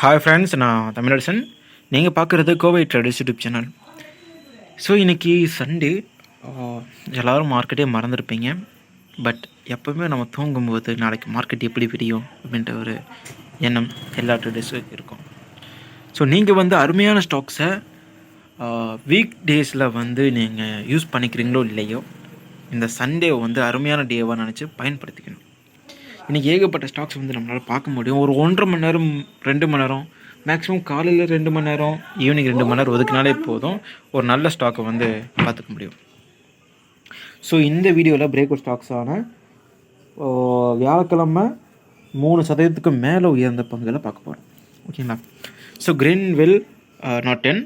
Hi friends நான் தமிழரசன். நீங்கள் பார்க்குறது Kovai traders YouTube channel so இன்றைக்கி சண்டே எல்லோரும் மார்க்கெட்டே மறந்துருப்பீங்க. பட் எப்போவுமே நம்ம தூங்கும்போது நாளைக்கு மார்க்கெட் எப்படி பிரியும் அப்படின்ற ஒரு எண்ணம் எல்லா ட்ரேடர்ஸும் இருக்கும். ஸோ நீங்கள் வந்து அருமையான ஸ்டாக்ஸை வீக் டேஸில் வந்து நீங்கள் யூஸ் பண்ணிக்கிறீங்களோ இல்லையோ இந்த சண்டே வந்து அருமையான டேவாக நினச்சி பயன்படுத்திக்கணும். இன்றைக்கி ஏகப்பட்ட ஸ்டாக்ஸ் வந்து நம்மளால் பார்க்க முடியும். ஒரு ஒன்றரை மணி நேரம் ரெண்டு மணி நேரம் மேக்ஸிமம் காலையில் ரெண்டு மணி நேரம் ஈவினிங் ரெண்டு மணி நேரம் ஒதுக்கினாலே போதும். ஒரு நல்ல ஸ்டாக்கை வந்து பார்த்துக்க முடியும். ஸோ இந்த வீடியோவில் பிரேக் அவுட் ஸ்டாக்ஸான வியாழக்கிழமை மூணு சதவீதத்துக்கு மேலே உயர்ந்த பங்குகளை பார்க்க போகிறோம் ஓகேங்களா ஸோ கிரீன்வெல் நாட் டென்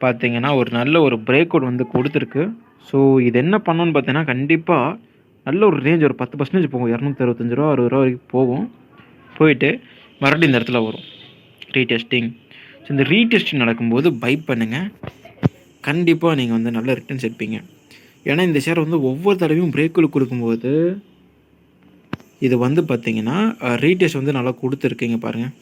பார்த்தீங்கன்னா ஒரு நல்ல ஒரு பிரேக் அவுட் வந்து கொடுத்துருக்கு. ஸோ இது என்ன பண்ணணும்னு பார்த்தீங்கன்னா கண்டிப்பாக நல்ல ஒரு ரேஞ்ச் ஒரு பத்து பர்சன்டேஜ் போகும் இரநூத்தி அறுபத்தஞ்சு ரூபா அறுபது ரூபா வரைக்கும் போகும். போயிட்டு மறுபடியும் இந்த இடத்துல வரும். ரீடெஸ்டிங் ஸோ இந்த ரீடெஸ்டிங் நடக்கும்போது பை பண்ணுங்கள் கண்டிப்பாக நீங்கள் வந்து நல்ல ரிட்டர்ன்ஸ் எடுப்பீங்க. ஏன்னா இந்த ஷேர் வந்து ஒவ்வொரு தடவையும் பிரேக்கில் கொடுக்கும்போது இது வந்து பார்த்தீங்கன்னா ரீடெஸ்ட் வந்து நல்லா கொடுத்துருக்கீங்க பாருங்கள்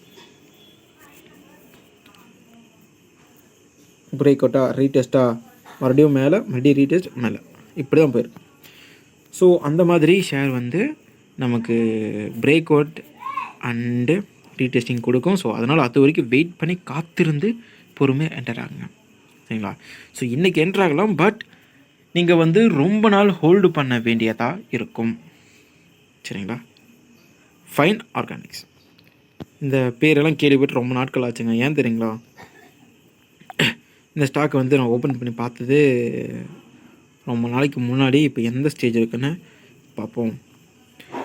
பிரேக் அவுட்டா ரீடெஸ்ட்டாக மறுபடியும் மேலே மறுபடியும் ரீடெஸ்ட் மேலே. இப்படி தான் போயிருக்கு. ஸோ அந்த மாதிரி ஷேர் வந்து நமக்கு பிரேக் அவுட் அண்டு ரீடெஸ்டிங் கொடுக்கும். ஸோ அதனால் அது வரைக்கும் வெயிட் பண்ணி காத்திருந்து பொறுமையாக என்டர் ஆகுங்க. சரிங்களா? ஸோ இன்றைக்கி என்டர் ஆகலாம் பட் நீங்கள் வந்து ரொம்ப நாள் ஹோல்டு பண்ண வேண்டியதாக இருக்கும். சரிங்களா? ஃபைன் ஆர்கானிக்ஸ் இந்த பேரெல்லாம் கேள்விப்பட்டு ரொம்ப நாட்கள் ஆச்சுங்க. ஏன் தெரியுங்களா? இந்த ஸ்டாக்கை வந்து நான் ஓப்பன் பண்ணி பார்த்தது ரொம்ப நாளைக்கு முன்னாடி இப்போ எந்த ஸ்டேஜ் இருக்குன்னு பார்ப்போம்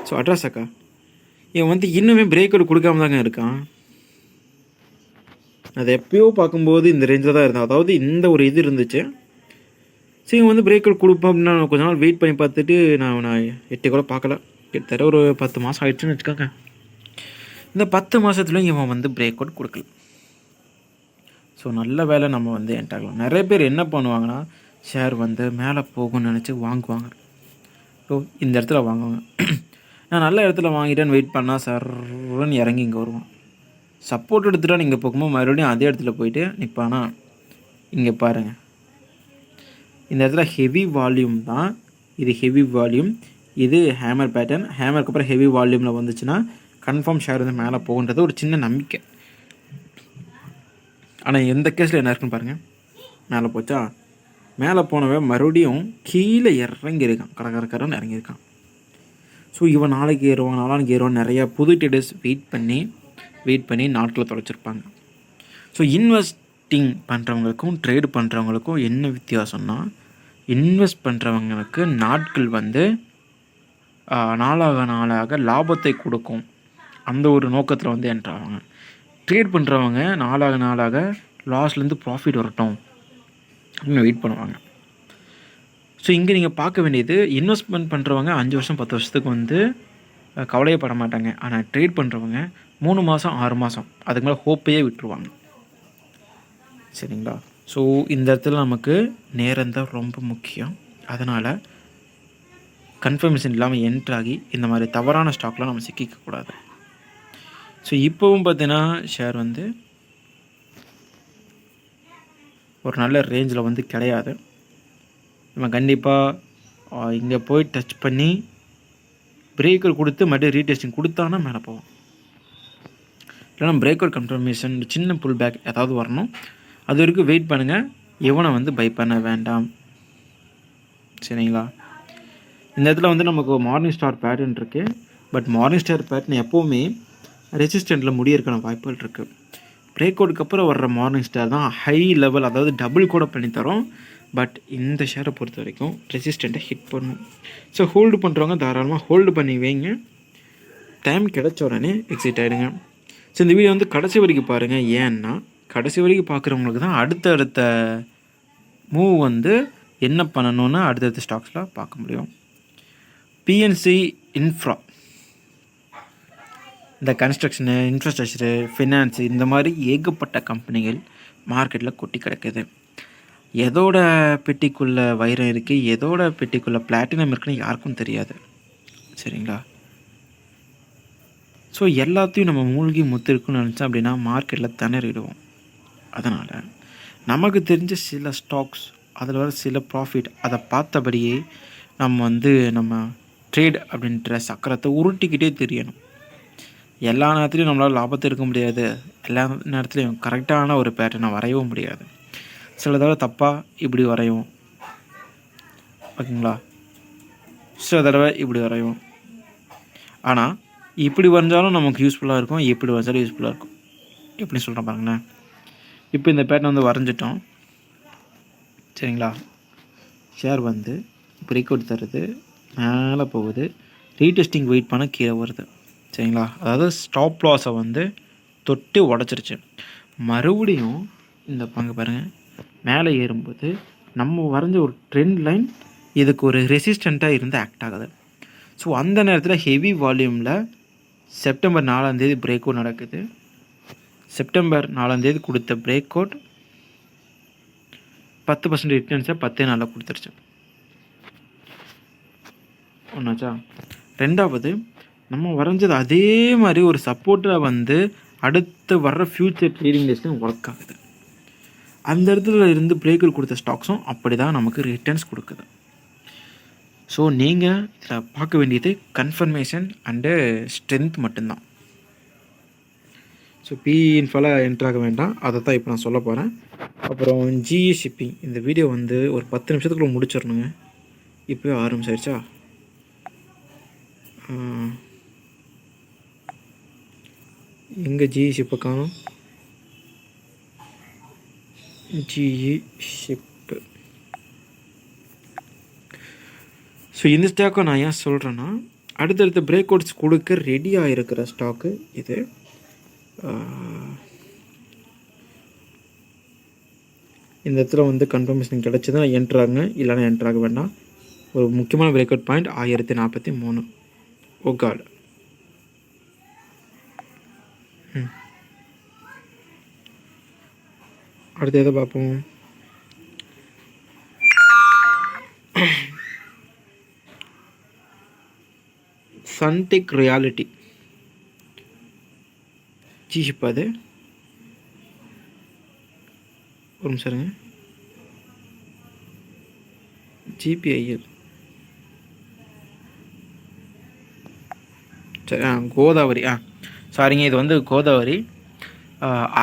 ஸோ அட்ரஸ் அக்கா. இவன் வந்து இன்னுமே பிரேக் அவுட் கொடுக்காம தாங்க இருக்கான். அது எப்பயோ பார்க்கும்போது இந்த ரேஞ்சில் தான் இருந்தான். அதாவது இந்த ஒரு இது இருந்துச்சு. சரி இவன் வந்து பிரேக் அவுட் கொடுப்போம் அப்படின்னா நான் கொஞ்ச நாள் வெயிட் பண்ணி பார்த்துட்டு நான் நான் எட்டு கூட பார்க்கல. கிட்டத்தட்ட ஒரு பத்து மாதம் ஆகிடுச்சுன்னு வச்சுக்கோங்க. இந்த பத்து மாதத்துலையும் இவன் வந்து பிரேக் அவுட் கொடுக்கல. ஸோ நல்ல வேலை நம்ம வந்து என்டாகலாம் நிறைய பேர் என்ன பண்ணுவாங்கன்னா ஷேர் வந்து மேலே போகும்னு நினச்சி வாங்குவாங்க. ஸோ இந்த இடத்துல வாங்குவாங்க. நான் நல்ல இடத்துல வாங்கிட்டேன்னு வெயிட் பண்ணால் சர்ன்னு இறங்கி இங்கே வருவான். சப்போர்ட் எடுத்துகிட்டா நீங்கள் போகும்போது மறுபடியும் அதே இடத்துல போயிட்டு நிற்பானா இங்கே பாருங்கள் இந்த இடத்துல ஹெவி வால்யூம் தான். இது ஹெவி வால்யூம் இது ஹேமர் பேட்டர்ன் ஹேமருக்கு அப்புறம் ஹெவி வால்யூமில் வந்துச்சுன்னா கன்ஃபார்ம் ஷேர் வந்து மேலே போகுன்றது ஒரு சின்ன நம்பிக்கை. ஆனால் எந்த கேஸில் என்ன இருக்குன்னு பாருங்கள் மேலே போச்சா? மேலே போனவன் மறுபடியும் கீழே இறங்கியிருக்கான். கடற்கரக்கரன்னு இறங்கியிருக்கான். ஸோ இவன் நாளைக்கு ஏறுவான் நாளானுக்கு ஏறுவான். நிறையா புது டேடர்ஸ் வெயிட் பண்ணி வெயிட் பண்ணி நாட்களை தொலைச்சிருப்பாங்க. ஸோ இன்வெஸ்டிங் பண்ணுறவங்களுக்கும் ட்ரேடு பண்ணுறவங்களுக்கும் என்ன வித்தியாசம்னா இன்வெஸ்ட் பண்ணுறவங்களுக்கு நாட்கள் வந்து நாளாக நாளாக லாபத்தை கொடுக்கும். அந்த ஒரு நோக்கத்தில் வந்து என்ட்ராவாங்க ட்ரேட் பண்ணுறவங்க நாளாக நாளாக லாஸ்லேருந்து ப்ராஃபிட் வரட்டும். அப்படின்னு வெயிட் பண்ணுவாங்க. ஸோ இங்கே நீங்கள் பார்க்க வேண்டியது இன்வெஸ்ட்மெண்ட் பண்ணுறவங்க அஞ்சு வருஷம் பத்து வருஷத்துக்கு வந்து கவலையப்பட மாட்டாங்க. ஆனால் ட்ரேட் பண்ணுறவங்க மூணு மாதம் ஆறு மாதம் அதுக்கு மேலே ஹோப்பையே விட்டுருவாங்க. சரிங்களா? ஸோ இந்த இடத்துல நமக்கு நேரம் தான் ரொம்ப முக்கியம். அதனால் கன்ஃபர்மேஷன் இல்லாமல் என்ட்ராகி இந்த மாதிரி தவறான ஸ்டாக்லாம் நம்ம சிக்கிக்கக்கூடாது ஸோ இப்போவும் பார்த்தீங்கன்னா ஷேர் வந்து ஒரு நல்ல ரேஞ்சில் வந்து கிடையாது. நம்ம கண்டிப்பாக இங்கே போய் டச் பண்ணி பிரேக்கர் கொடுத்து மறுபடியும் ரீடெஸ்டிங் கொடுத்தானா மேலே போவோம். இல்லைனா பிரேக்கர் கன்ஃபர்மேஷன் சின்ன புல் பேக் ஏதாவது வரணும். அது வரைக்கும் வெயிட் பண்ணுங்கள் எவனை வந்து பை பண்ண வேண்டாம். சரிங்களா? இந்த இடத்துல வந்து நமக்கு மார்னிங் ஸ்டார் பேட்டர்ன் இருக்குது பட் மார்னிங் ஸ்டார் பேட்டர்ன் எப்போவுமே ரெசிஸ்டண்ட்டில் முடியிருக்கான வாய்ப்புகள் இருக்குது பிரேக் அவுட்க்கு அப்புறம் வர்ற மார்னிங் ஸ்டார் தான் ஹை லெவல் அதாவது டபுள் கூட பண்ணித்தரோம். பட் இந்த ஷேரை பொறுத்த வரைக்கும் ரெசிஸ்டண்ட்டை ஹிட் பண்ணும். ஸோ ஹோல்டு பண்ணுறவங்க தாராளமாக ஹோல்டு பண்ணி வைங்க. டைம் கிடச்ச உடனே எக்ஸிட் ஆகிடுங்க ஸோ இந்த வீடியோ வந்து கடைசி வரைக்கும் பாருங்கள் ஏன்னா கடைசி வரைக்கும் பார்க்குறவங்களுக்கு தான் அடுத்த அடுத்த மூவ் வந்து என்ன பண்ணணும்னு அடுத்தடுத்த ஸ்டாக்ஸில் பார்க்க முடியும். பிஎன்சி இன்ஃப்ரா இந்த கன்ஸ்ட்ரக்ஷனு இன்ஃப்ராஸ்ட்ரக்சரு ஃபினான்ஸு இந்த மாதிரி ஏகப்பட்ட கம்பெனிகள் மார்க்கெட்டில் கொட்டி கிடக்குது. எதோட பெட்டிக்குள்ளே வைரம் இருக்குது எதோட பெட்டிக்குள்ளே பிளாட்டினம் இருக்குன்னு யாருக்கும் தெரியாது. சரிங்களா? ஸோ எல்லாத்தையும் நம்ம மூழ்கி முத்திருக்குன்னு நினச்சோம் அப்படின்னா மார்க்கெட்டில் திணறிடுவோம். அதனால் நமக்கு தெரிஞ்ச சில ஸ்டாக்ஸ் அதில் வர சில ப்ராஃபிட் அதை பார்த்தபடியே நம்ம வந்து நம்ம ட்ரேட் அப்படின்ற சக்கரத்தை உருட்டிக்கிட்டே தெரியணும். எல்லா நேரத்துலையும் நம்மளால் லாபத்தை எடுக்க முடியாது. எல்லா நேரத்துலையும் கரெக்டான ஒரு பேட்டர்னை வரையவும் முடியாது. சில தடவை தப்பாக இப்படி வரையும். ஓகேங்களா? சில தடவை இப்படி வரையும். ஆனால் இப்படி வரைஞ்சாலும் நமக்கு யூஸ்ஃபுல்லாக இருக்கும். எப்படி வரைஞ்சாலும் யூஸ்ஃபுல்லாக இருக்கும். எப்படி சொல்கிறேன் பாருங்களேன். இப்போ இந்த பேட்டர்ன் வந்து வரைஞ்சிட்டோம். சரிங்களா? ஷேர் வந்து பிரேக் அவுட் தருது. மேலே போகுது. ரீடெஸ்டிங் வெயிட் பண்ண கீழே வருது. சரிங்களா? அதாவது ஸ்டாப் லாஸை வந்து தொட்டு உடச்சிருச்சு. மறுபடியும் இந்த பங்கு பாருங்கள் மேலே ஏறும்போது நம்ம வரைஞ்ச ஒரு ட்ரெண்ட் லைன் இதுக்கு ஒரு ரெசிஸ்டண்ட்டாக இருந்து ஆக்ட் ஆகுது. ஸோ அந்த நேரத்தில் ஹெவி வால்யூமில் செப்டம்பர் நாலாந்தேதி பிரேக் அவுட் நடக்குது. செப்டம்பர் நாலாந்தேதி கொடுத்த பிரேக் அவுட் பத்து பர்சன்ட் ரிட்டர்ன்ஸை பத்தே நாளில் கொடுத்துருச்சு. ஒன்றாச்சா ரெண்டாவது நம்ம வரைஞ்சது அதே மாதிரி ஒரு சப்போர்ட்டாக வந்து அடுத்து வர்ற ஃப்யூச்சர் ட்ரேடிங் டேஸ்லையும் ஒர்க் ஆகுது. அந்த இடத்துல இருந்து பிரேக்கர் கொடுத்த ஸ்டாக்ஸும் அப்படி தான் நமக்கு ரிட்டர்ன்ஸ் கொடுக்குது. ஸோ நீங்கள் இதில் பார்க்க வேண்டியது கன்ஃபர்மேஷன் அண்டு ஸ்ட்ரென்த் மட்டும்தான். ஸோ பி இன்ஃபாலாக என்ட்ராக வேண்டாம். அதை தான் இப்போ நான் சொல்ல போகிறேன் அப்புறம் ஜிஇ ஷிப்பிங் இந்த வீடியோ வந்து ஒரு பத்து நிமிஷத்துக்குள்ளே முடிச்சிடணுங்க. இப்போ ஆறு நிமிஷம் எங்கே ஜிஇ ஷிப்பை காணும். ஜிஇ ஷிப்பு ஸோ இந்த ஸ்டாக்கை நான் ஏன் சொல்கிறேன்னா அடுத்தடுத்த பிரேக் அவுட்ஸ் கொடுக்க ரெடியாக இருக்கிற ஸ்டாக்கு இது. இந்த இடத்துல வந்து கன்ஃபர்மேஷன் கிடச்சிதான் என்ட்ராங்க இல்லைன்னா என்ட்ராக வேண்டாம். ஒரு முக்கியமான பிரேக் அவுட் பாயிண்ட் ஆயிரத்தி நாற்பத்தி மூணு. Oh ஓ அடுத்து எதை பார்ப்போம்? சன்டெக் ரியாலிட்டி ஜிஷிப் அது. ஒரு நிமிஷம் ஜிபிஐஎல் சரி ஆ கோதாவரி ஆ. சாரிங்க இது வந்து கோதாவரி.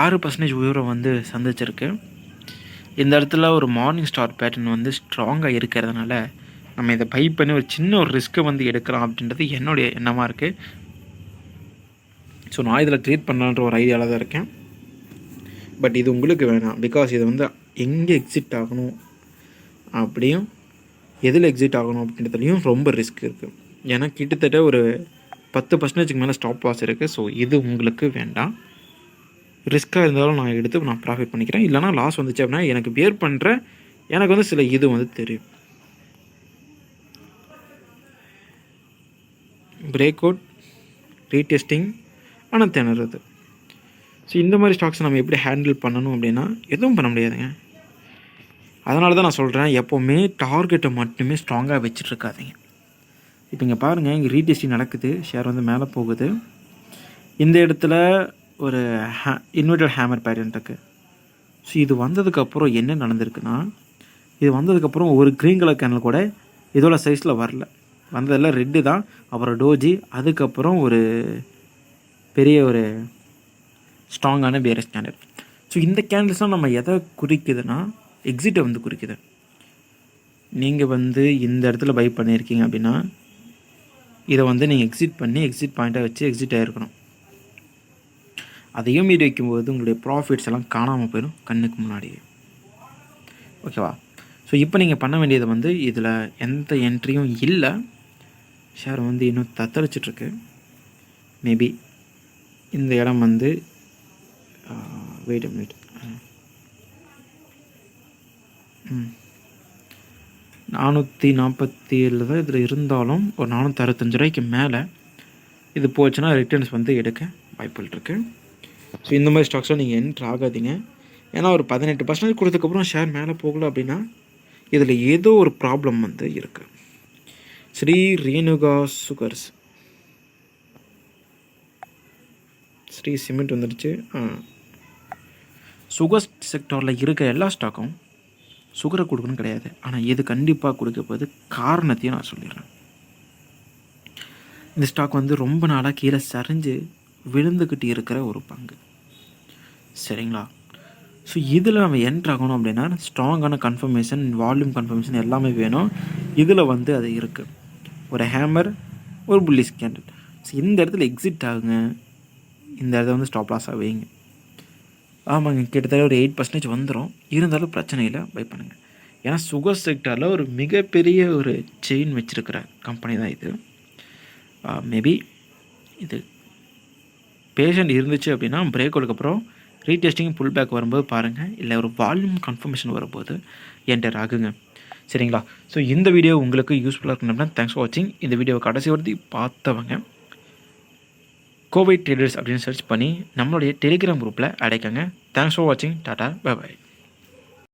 ஆறு பர்சன்டேஜ் உயரம் வந்து சந்திச்சிருக்கு. இந்த இடத்துல ஒரு மார்னிங் ஸ்டார் பேட்டர்ன் வந்து ஸ்ட்ராங்காக இருக்கிறதுனால நம்ம இதை பை பண்ணி ஒரு சின்ன ஒரு ரிஸ்க்கை வந்து எடுக்கலாம் அப்படின்றது என்னுடைய எண்ணமாக இருக்குது ஸோ நான் இதில் ட்ரீட் பண்ணலான்ற ஒரு ஐடியாவில் தான் இருக்கேன். பட் இது உங்களுக்கு வேணாம். பிகாஸ் இது வந்து எங்கே எக்ஸிட் ஆகணும் அப்படியும் எதில் எக்ஸிட் ஆகணும் அப்படின்றதுலையும் ரொம்ப ரிஸ்க் இருக்குது ஏன்னா கிட்டத்தட்ட ஒரு பத்து பர்சன்டேஜுக்கு மேலே ஸ்டாப் லாஸ் இருக்குது ஸோ இது உங்களுக்கு வேண்டாம். ரிஸ்க்காக இருந்தாலும் நான் எடுத்து நான் ப்ராஃபிட் பண்ணிக்கிறேன். இல்லைனா லாஸ் வந்துச்சு அப்படின்னா எனக்கு பியர் பண்ணுற எனக்கு வந்து சில இது வந்து தெரியும். பிரேக் அவுட் ரீடெஸ்டிங் ஆனால் திணறது ஸோ இந்த மாதிரி ஸ்டாக்ஸ் நம்ம எப்படி ஹேண்டில் பண்ணணும் அப்படின்னா எதுவும் பண்ண முடியாதுங்க. அதனால தான் நான் சொல்கிறேன் எப்போவுமே டார்கெட்டை மட்டுமே ஸ்ட்ராங்காக வச்சுட்ருக்காதீங்க. இப்போ இங்கே பாருங்கள் இங்கே ரீடெஸ்டிங் நடக்குது ஷேர் வந்து மேலே போகுது. இந்த இடத்துல ஒரு ஹே இன்வெர்டட் ஹேமர் பேட்டர்ன் இருக்குது ஸோ இது வந்ததுக்கப்புறம் என்ன நடந்திருக்குன்னா இது வந்ததுக்கப்புறம் ஒரு க்ரீன் கலர் கேனல் கூட இதோட சைஸில் வரல. வந்ததெல்லாம் ரெட்டு தான். அப்புறம் டோஜி அதுக்கப்புறம் ஒரு பெரிய ஒரு ஸ்ட்ராங்கான வேறு ஸ்டாண்டர்ட் ஸோ இந்த கேண்டில்ஸ்லாம் நம்ம எதை குறிக்குதுன்னா எக்ஸிட்டை வந்து குறிக்குது. நீங்கள் வந்து இந்த இடத்துல பை பண்ணியிருக்கீங்க அப்படின்னா இதை வந்து நீங்கள் எக்ஸிட் பண்ணி எக்ஸிட் பாயிண்ட்டாக வச்சு எக்ஸிட் ஆகிருக்கணும் அதையும் மீறி வைக்கும்போது உங்களுடைய ப்ராஃபிட்ஸ் எல்லாம் காணாமல் போயிடும் கண்ணுக்கு முன்னாடியே. ஓகேவா ஸோ இப்போ நீங்கள் பண்ண வேண்டியது வந்து இதில் எந்த என்ட்ரியும் இல்லை. ஷேர் வந்து இன்னும் தத்தளிச்சிட்ருக்கு. மேபி இந்த இடம் வந்து வெயிட் மினிட் நானூற்றி நாற்பத்தி ஏழு தான் இதில் இருந்தாலும் ஒரு நானூற்றி அறுபத்தஞ்சு ரூபாய்க்கு மேலே இது போச்சுன்னா ரிட்டர்ன்ஸ் வந்து எடுக்க வாய்ப்புகள் இருக்குது ஸோ இந்த மாதிரி ஸ்டாக்ஸ்லாம் நீங்கள் என்ட்ரு ஆகாதீங்க. ஏன்னா ஒரு பதினெட்டு பர்சன்டேஜ் கொடுத்ததுக்கப்புறம் ஷேர் மேலே போகல அப்படின்னா இதில் ஏதோ ஒரு ப்ராப்ளம் வந்து இருக்குது ஸ்ரீ ரேணுகா சுகர்ஸ். ஸ்ரீ சிமெண்ட் வந்துடுச்சு. சுகர் செக்டாரில் இருக்க எல்லா ஸ்டாக்கும் சுகரை கொடுக்கணும் கிடையாது. ஆனால் இது கண்டிப்பாக கொடுக்க போது காரணத்தையும் நான் சொல்லிடுறேன். இந்த ஸ்டாக் வந்து ரொம்ப நாளாக கீழே சரிஞ்சு விழுந்துக்கிட்டு இருக்கிற ஒரு பங்கு. சரிங்களா? ஸோ இதில் நம்ம என்ட்ரு ஆகணும் அப்படின்னா ஸ்ட்ராங்கான கன்ஃபர்மேஷன் வால்யூம் கன்ஃபர்மேஷன் எல்லாமே வேணும். இதில் வந்து அது இருக்குது ஒரு ஹேமர் ஒரு புல்லிஸ் கேண்டில் ஸோ இந்த இடத்துல எக்ஸிட் ஆகுங்க. இந்த இடத்துல வந்து ஸ்டாப் லாஸாக வைங்க. ஆமாங்க கிட்டத்தட்ட ஒரு எயிட் பர்சன்டேஜ் வந்துடும் இருந்தாலும் பிரச்சனை இல்லை பை பண்ணுங்கள் ஏன்னா சுகர் செக்டரில் ஒரு மிகப்பெரிய ஒரு செயின் வச்சுருக்கிற கம்பெனி தான் இது. மேபி இது பேஷண்ட் இருந்துச்சு அப்படின்னா பிரேக் கொடுக்கப்புறம் ரீடெஸ்டிங் புல் பேக் வரும்போது பாருங்கள் இல்லை ஒரு வால்யூம் கன்ஃபர்மேஷன் வரும்போது என்டர் ஆகுங்க சரிங்களா? ஸோ இந்த வீடியோ உங்களுக்கு யூஸ்ஃபுல்லாக இருக்கணும்னா தேங்க்ஸ் ஃபார் வாட்சிங் இந்த வீடியோவை கடைசி வரைத்தி பார்த்தவங்க கோவை ட்ரேடர்ஸ் அப்படின்னு சர்ச் பண்ணி நம்மளுடைய டெலிகிராம் குரூப்பில் அடைக்கங்க. தேங்க்ஸ் ஃபார் வாட்சிங் டாடா. Bye bye